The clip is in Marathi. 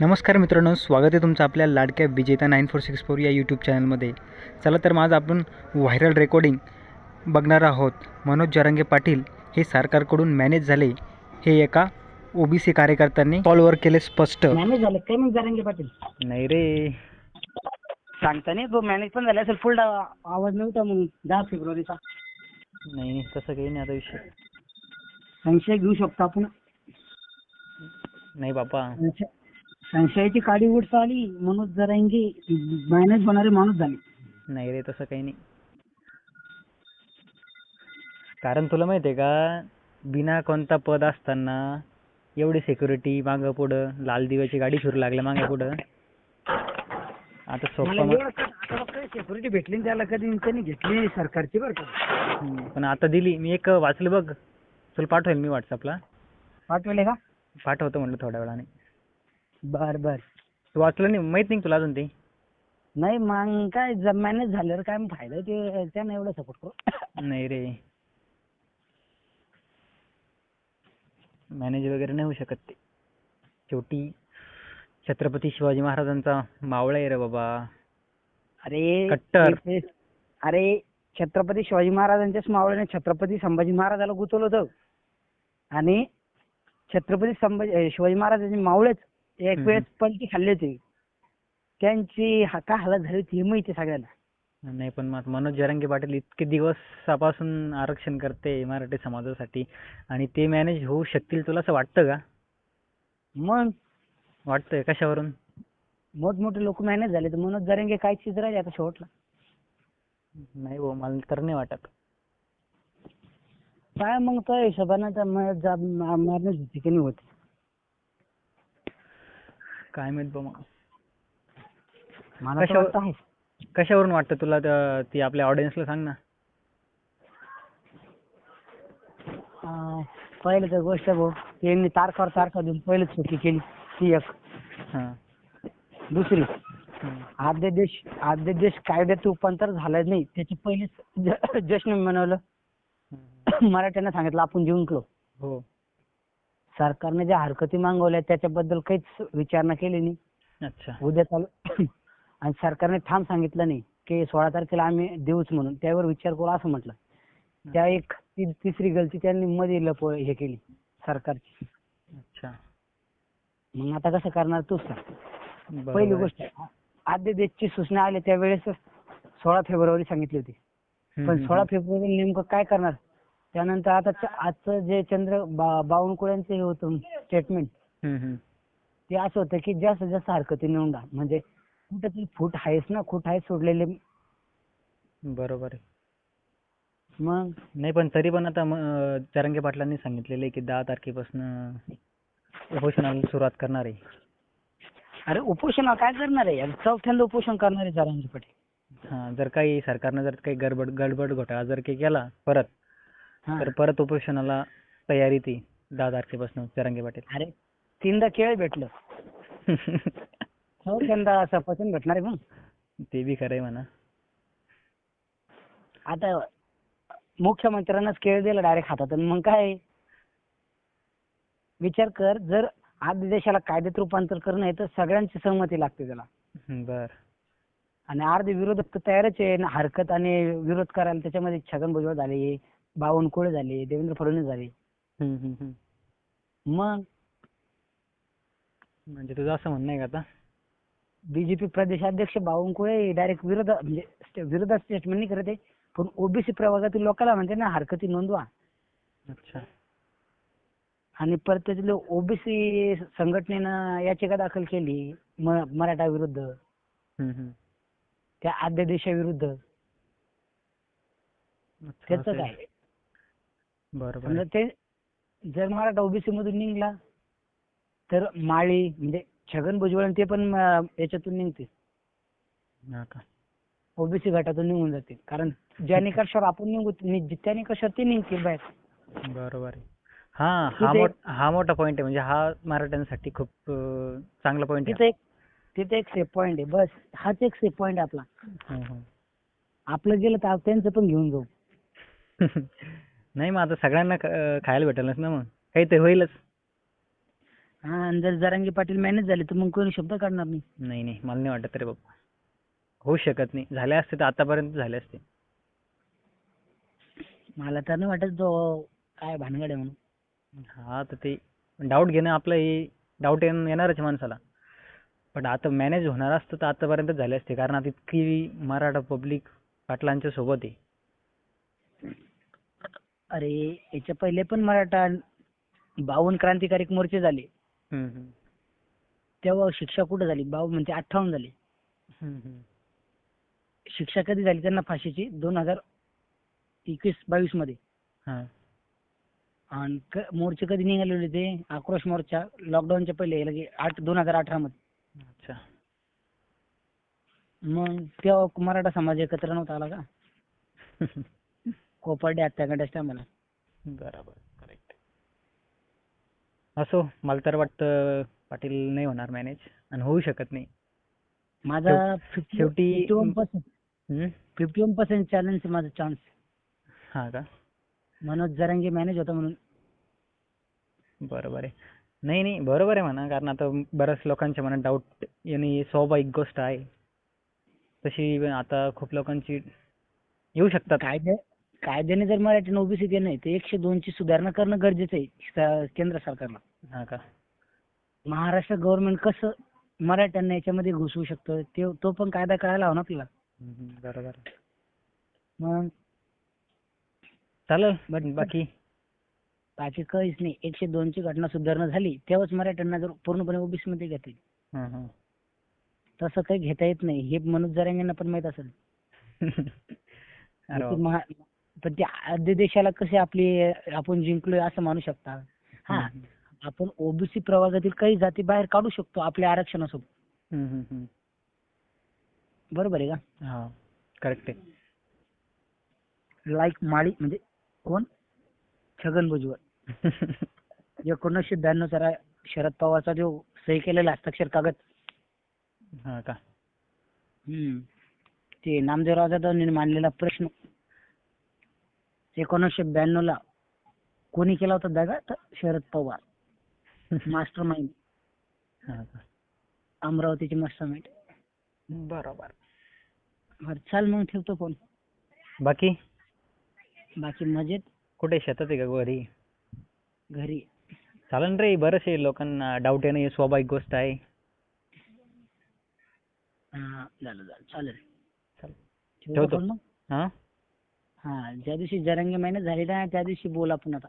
नमस्कार मित्रांनो स्वागत आहे तुमचं आपल्या लाडक्या Vijeta nine four six four या यूट्यूब चॅनलमध्ये. चला तर माझं आपण व्हायरल रेकॉर्डिंग बघणार आहोत. मनोज जरांगे पाटील हे सरकारकडून मॅनेज झाले. हे एका ओबीसी कार्यकर्त्यांनी कॉलवर केले स्पष्ट. मॅनेज झालं काय मग जरांगे पाटील? नाही रे. सांगता नाही तो मॅनेज पण झाला असेल फुल आवाज नव्हता मग दहा फेब्रुवारीचा. नाही नाही तसं काही नाही आता विषय. संशय घेऊ शकतो आपण. नाही बाबा संशयाची काडी उडस आली मनोज जरांगे मॅनेज होणारे माणूस झाले. नाही रे तसं काही नाही. कारण तुला माहिती आहे का बिना कोणता पद असताना एवढी सिक्युरिटी मागं पुढं लाल दिव्याची गाडी फिरू लागल्या मागं पुढं. आता सोपं सिक्युरिटी भेटली ना त्याला कधी त्यांनी घेतली सरकारची बरं का. हम्म, पण आता दिली. मी एक वाचलं बघ. तुला पाठवेल मी व्हॉट्सअपला पाठवले का? पाठवतो म्हणलं थोड्या वेळाने. बर बर. तू वाचलं नाही माहीत नाही का तुला अजून ते? नाही मग काय मॅनेज झाल्यावर काय मग फायदा ते? त्यांना एवढं सपोर्ट करू. नाही रे. मॅनेज वगैरे नाही होऊ शकत ते. शेवटी छत्रपती शिवाजी महाराजांचा मावळा आहे रे बाबा. अरे कट्टर. ते- ते- अरे छत्रपती शिवाजी महाराजांच्याच मावळ्याने छत्रपती संभाजी महाराजाला गुंतवलं होतं. आणि छत्रपती संभाजी अं, शिवाजी महाराजांचे मावळेच एक. वेळेस पलटी खाल्ली होती. त्यांची काय हालत झाली होती हे माहिती सगळ्यांना. नाही पण मग मनोज जरांगे पाटील इतके दिवसापासून आरक्षण करते मराठी समाजासाठी आणि ते मॅनेज होऊ शकतील तुला असं वाटतं का? मग? वाटतंय कशावरून? मोठमोठे लोक मॅनेज झाले तर मनोज जरांगे काय चीज राहिले आता शेवटला? नाही हो मला तर नाही वाटत. काय मग त्या हिशोबानं मॅनेज होती की नाही होती. काय माहीत बा मला तर कशावर- वाटतं आहे. कशावरून वाटतं तुला ती आपल्या ऑडियन्सला सांग ना. अं, पहिलं तर गोष्ट भाऊ त्यांनी तारखावर तारखा देऊन पहिलं चुकी केली ती एक. हां. दुसरी हम्म. आद्य देश आद्य देश कायद्यात रूपांतर झालं नाही त्याची पहिलीच ज- जश्न मनवलं. मराठ्यांना सांगितलं आपण जिंकलो. हो. सरकारने ज्या हरकती मागवल्या त्याच्याबद्दल काहीच विचारणा केली नाही. अच्छा. उद्या चालू आणि सरकारने ठाम सांगितलं नाही की सोळा तारखेला आम्ही देऊच म्हणून. त्यावर विचार करू असं म्हटलं. त्या एक ती- तिसरी गलती त्यांनी मध्ये लप हे केली सरकारची. अच्छा. मग आता कसं करणार तूच सांग. बरोबर. पहिली आहे. गोष्ट आद्य देशची सूचना आली त्यावेळेस सोळा फेब्रुवारी सांगितली होती. हम्म, पण हम्म, सोळा फेब्रुवारी नेमकं काय करणार? त्यानंतर आता च- आजचं जे चंद्र बा- बावनकुळ्यांचं हे होतं स्टेटमेंट हम्म, हम्म. ते असं होतं की जास्त जास्त हरकती नोंदा म्हणजे कुठेतरी फूट आहेस ना फूट आहे सोडलेले बरोबर आहे मग नाही पण तरी पण आता म- अं, जरांगे पाटलांनी सांगितलेलं आहे की दहा तारखेपासून उपोषणाला सुरुवात करणार आहे अरे उपोषण काय करणार आहे यार? चौथ्यांदा उपोषण करणार आहे जरांगे पाटील हा जर काही सरकारनं जर काही गडबड गडबड घोटाळा जर काही केला परत. तर परत उपोषणाला तयारी ती दहा तारखेपासून जरांगे पाटील. अरे तीनदा केळ भेटलं. चौथ्यांदा सफरचंद भेटणार आहे मग. ते बी खरं आहे म्हणा. आता मुख्यमंत्र्यांनाच केळ दिला डायरेक्ट हातात. मग काय? विचार कर जर आद्य देशाला कायद्यात रूपांतर करणं आहे तर सगळ्यांची सहमती लागते त्याला. बर. आणि अर्धे विरोधक तर तयारच आहे. हरकत आणि विरोध करायला त्याच्यामध्ये छगन भुजबळ झाले. बावनकुळे झाले देवेंद्र फडणवीस झाले. हम्म, हम्म, हम्म. मग? म्हणजे तुझं असं म्हणणं आहे का आता? बीजेपी प्रदेशाध्यक्ष बावनकुळे डायरेक्ट विरोध म्हणजे स्टे- विरोधात स्टेटमेंट नाही करत आहे पण ओबीसी प्रवर्गातील लोकांना म्हणते ना हरकती नोंदवा. अच्छा. आणि परत त्याच्यातले ओबीसी संघटनेनं याचिका दाखल केली म- मराठा विरुद्ध. हम्म, हम्म. त्या आद्यदेशाविरुद्ध अच्छा, त्याचं असं आहे. काय? बरोबर समजा आहे. ते जर मराठा ओबीसी मधून निघला तर माळी म्हणजे छगन भुजबळ आणि ते पण अं, याच्यातून निघतील. हा का? ओबीसी गटातून निघून जातील. कारण ज्या निकषावर आपण निघू नि- त्या निकषावर ते निघतील बाहेर. बरोबर आहे. हा हा तिथे- मोठ हा मोठा पॉइंट आहे. म्हणजे हा मराठ्यांसाठी खूप अं, चांगला पॉइंट तिथे एक तिथे एक सेफ पॉईंट आहे. बस हाच एक सेफ पॉईंट आपला. आहे आपलं गेलं तर त्यांचं पण घेऊन जाऊ. नाही मग आता सगळ्यांना ख- खायला भेटेलच ना मग. काहीतरी होईलच. हा आणि जर जरांगे पाटील मॅनेज झाले तर मग कोणी शब्द काढणार नाही. नाही नाही मला नाही वाटत रे बाबा. होऊ शकत नाही. झाले असते तर आतापर्यंत झाले असते. मला तर नाही वाटत तो काय भानगड आहे म्हणून. हा तर ते डाऊट घेणं आपलं हे डाऊट येणारच माणसाला. पण आता मॅनेज होणार असतं तर आतापर्यंत झाले असते. कारण आता इतकी मराठा पब्लिक पाटलांच्या सोबत आहे. अरे याच्या पहिले पण मराठा बावन्न क्रांतिकारी मोर्चे झाले. तेव्हा शिक्षा कुठं झाली? बाव म्हणजे अठ्ठावन्न झाली. शिक्षा कधी झाली त्यांना फाशीची? दोन हजार एकवीस बावीसमध्ये. हा. आणि मोर्चे कधी निघाले होते ते? आक्रोश मोर्चा लॉकडाऊनच्या पहिले लगे आठ दोन हजार अठरा मध्ये. अच्छा. मग तेव्हा मराठा समाज एकत्र नव्हता आला का? कोपर्डे हत्याकांडाच्या टायमाला बरोबर करेक्ट असो मला तर वाटतं पाटील नाही होणार मॅनेज आणि होऊ शकत नाही. माझा फिफ्टी शेवटी फिफ्टी वन पर्सेंट चॅलेंज माझा चान्स हा का? मनोज जरांगे मॅनेज होता म्हणून. बरोबर आहे. नाही नाही बरोबर आहे म्हणा कारण आता बऱ्याच लोकांच्या मनात डाऊट येणे स्वाभाविक गोष्ट आहे. तशी आता खूप लोकांची येऊ शकतात. कायदे कायद्याने जर मराठीनं ओबीसी केलं नाही तर एकशे दोनची सुधारणा करणं गरजेचं आहे स- केंद्र सरकारला. हा का? महाराष्ट्र गव्हर्नमेंट कसं मराठ्यांना याच्यामध्ये घुसवू शकतं ते तो पण कायदा कळायला हवा ना आपल्याला. हम्म, बरोबर. मग? चालेल But- बाकी? बाकी काहीच नाही. एकशे दोनची घटना सुधारणा झाली तेव्हाच मराठ्यांना जर पूर्णपणे ओबीसी मध्ये घेतील हा, हा. तसं काही घेता येत नाही. हे मनोज जरांगेंना पण माहीत असेल. अरे. महा- पण ते आद्य देशाला कसे आपली आपण जिंकलोय असं मानू शकता. हा. आपण ओबीसी प्रवर्गातील काही जाती बाहेर काढू शकतो आपल्या आरक्षणासोबत. बरोबर आहे का? हा करेक्ट आहे. लाईक माळी म्हणजे कोण? छगन भुजबळ. एकोणीसशे ब्याण्णव रा शरद पवारचा जो सही केलेला हस्ताक्षर कागद. हा का? हम्म. ते नामदेवराव जाधवने मांडलेला प्रश्न. एकोणीसशे ब्याण्णव ला कोणी केला होता दादा तर शरद पवार. मास्टर माइंड अमरावतीचे मास्टर माइंड बरोबर. बरं चाल मग ठेवतो फोन बाकी? बाकी मजेत. कुठे शेतात आहे का घरी? घरी. चालन रे बरंच आहे लोकांना डाऊट येणं ही स्वाभाविक गोष्ट आहे. हा झालं झालं. चालेल. चालेल. ठेवतो. हा? हा ज्या दिवशी जरंगे महिन्यात झालेला आहे त्या दिवशी बोल आपण आता.